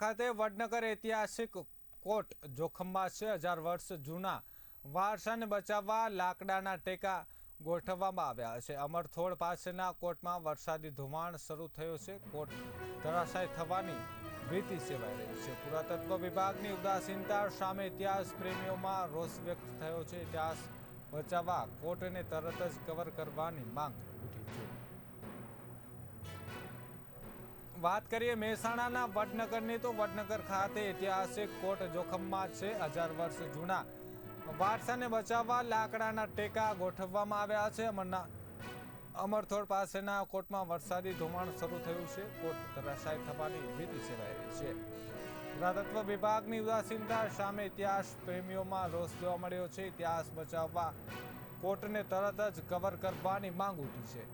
ખાતે વડનગર ઐતિહાસિક કોટ જોખમમાં છે. હજાર વર્ષ જૂના વારસાને બચાવવા લાકડાના ટેકા ગોઠવવામાં આવ્યા છે. અમરથોડ પાસેના કોટમાં વરસાદી ધોવાણ શરૂ થયો છે. કોટ ધરાશાય થવાની ભીતિ સેવાઈ રહી છે. પુરાતત્વ વિભાગની ઉદાસીનતા સામે ઇતિહાસ પ્રેમીઓમાં રોષ વ્યક્ત થયો છે. ઇતિહાસ બચાવવા કોટને તરત જ કવર કરવાની માંગ ઉઠી છે. વાત કરીએ મહેસાણાના વડનગરની, તો વડનગર ખાતે ઐતિહાસિક કોટ જોખમમાં છે હજાર વર્ષ જૂના. વારસાને બચાવવા લાકડાના ટેકા ગોઠવવામાં આવ્યા છે. અમરના અમરથોડ પાસેના કોટમાં વરસાદી ધોવાણ શરૂ થયું છે. કોટ ધરાશાય થવાની ભીતિ સેવાઈ રહી છે. પુરાતત્વ વિભાગની ઉદાસીનતા સામે ઇતિહાસ પ્રેમીઓમાં રોષ જોવા મળ્યો છે. ઇતિહાસ બચાવવા કોર્ટને તરત જ કવર કરવાની માંગ ઉઠી છે.